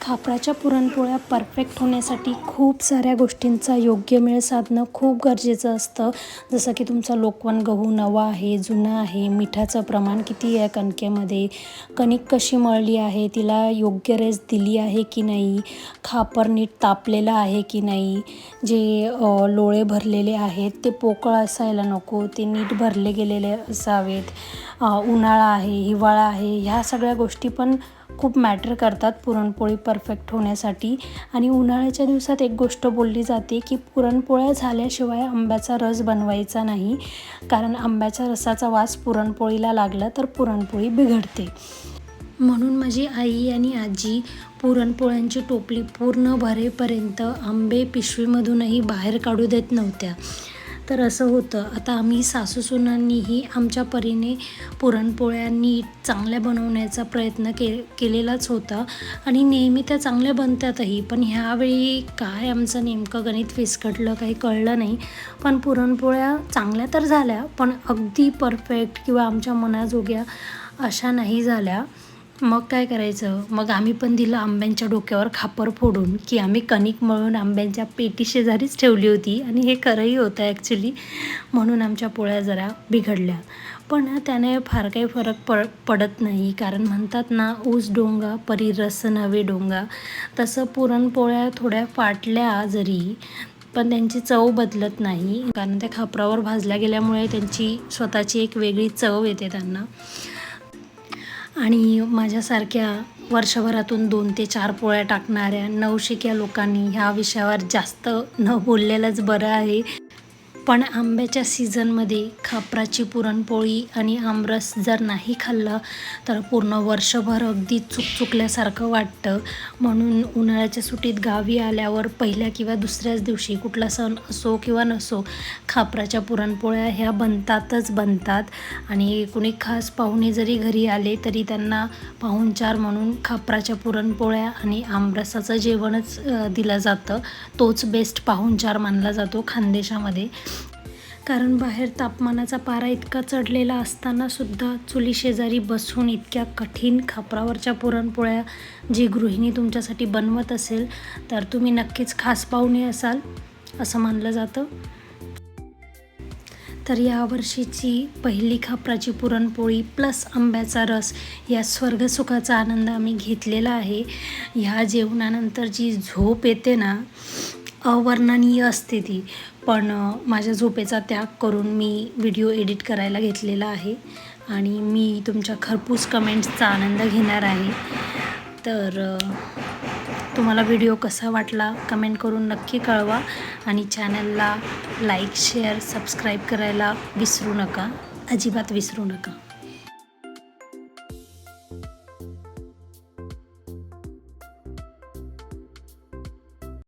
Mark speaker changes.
Speaker 1: खापराच्या पुरणपोळ्या परफेक्ट होण्यासाठी खूप साऱ्या गोष्टींचा योग्य मेळ साधणं खूप गरजेचं असतं. जसं की तुमचा लोकवन गहू नवा आहे जुना आहे मिठाचं प्रमाण किती आहे कणकेमध्ये कणिक कशी मळली आहे तिला योग्य रेस दिली आहे की नाही खापर नीट तापलेलं आहे की नाही जे लोळे भरलेले आहेत ते पोकळ असायला नको ते नीट भरले गेलेले असावेत. उन्हाळा आहे हिवाळा आहे ह्या सगळ्या गोष्टी पण खूप मॅटर करतात पुरणपोळी परफेक्ट होण्यासाठी. आणि उन्हाळ्याच्या दिवसात एक गोष्ट बोलली जाते की पुरणपोळ्या झाल्याशिवाय आंब्याचा रस बनवायचा नाही. कारण आंब्याच्या रसाचा वास पुरणपोळीला लागला तर पुरणपोळी बिघडते. म्हणून माझी आई आणि आजी पुरणपोळ्यांची टोपली पूर्ण भरेपर्यंत आंबे पिशवीमधूनही बाहेर काढू देत नव्हत्या. तर असं होतं. आता आम्ही सासूसुनांनीही आमच्या परीने पुरणपोळ्या नीट चांगल्या बनवण्याचा प्रयत्न के केलेलाच होता. आणि नेहमी त्या चांगल्या बनतातही. पण ह्यावेळी काय आमचं नेमकं गणित फिसकटलं काही कळलं नाही. पण पुरणपोळ्या चांगल्या तर झाल्या. पण अगदी परफेक्ट किंवा आमच्या मनाजोग्या अशा नाही झाल्या. मग काय करायचं? मग आम्ही पण दिलं आंब्यांच्या डोक्यावर खापर फोडून की आम्ही कणिक मळून आंब्यांच्या पेटी शेजारीच ठेवली होती आणि हे खरंही होतं ॲक्च्युली म्हणून आमच्या पोळ्या जरा बिघडल्या. पण त्याने फार काही फरक पड पडत नाही. कारण म्हणतात ना ऊस डोंगा परी रस नवे डोंगा. तसं पुरणपोळ्या थोड्या फाटल्या जरी पण त्यांची चव बदलत नाही. कारण त्या खापरावर भाजल्या गेल्यामुळे त्यांची स्वतःची एक वेगळी चव येते त्यांना. आणि माझ्यासारख्या वर्षभरातून दोन ते चार पोळ्या टाकणाऱ्या नवशिक्या लोकांनी ह्या विषयावर जास्त न बोललेलंच बरं आहे. पण आंब्याच्या सीझनमध्ये खापराची पुरणपोळी आणि आमरस जर नाही खाल्लं तर पूर्ण वर्षभर अगदी चुक चुकल्यासारखं वाटतं. म्हणून उन्हाळ्याच्या सुट्टीत गावी आल्यावर पहिल्या किंवा दुसऱ्याच दिवशी कुठला सण असो किंवा नसो खापराच्या पुरणपोळ्या ह्या बनतातच बनतात. आणि कुणी खास पाहुणे जरी घरी आले तरी त्यांना पाहुणचार म्हणून खापराच्या पुरणपोळ्या आणि आमरसाचं जेवणच दिलं जातं. तोच बेस्ट पाहुणचार मानला जातो खानदेशामध्ये. कारण बाहेर तापमानाचा पारा इतका चढलेला असताना सुद्धा चुली शेजारी बसून इतक्या कठीण खापरावरच्या पुरणपोळ्या जी गृहिणी तुमच्यासाठी बनवत असेल तर तुम्ही नक्कीच खास पाहुणे असाल असं मानलं जातं. तर यावर्षीची पहिली खापराची पुरणपोळी प्लस आंब्याचा रस या स्वर्गसुखाचा आनंद आम्ही घेतलेला आहे. ह्या जेवणानंतर जी झोप येते ना अवर्णनीय असते ती. पण माझ्या झोपेचा त्याग करून मी व्हिडिओ एडिट करायला घेतलेला आहे आणि मी तुमच्या खरपूस कमेंट्सचा आनंद घेणार आहे. तर तुम्हाला व्हिडिओ कसा वाटला कमेंट करून नक्की कळवा आणि चॅनलला लाईक शेअर सबस्क्राईब करायला विसरू नका. अजिबात विसरू नका.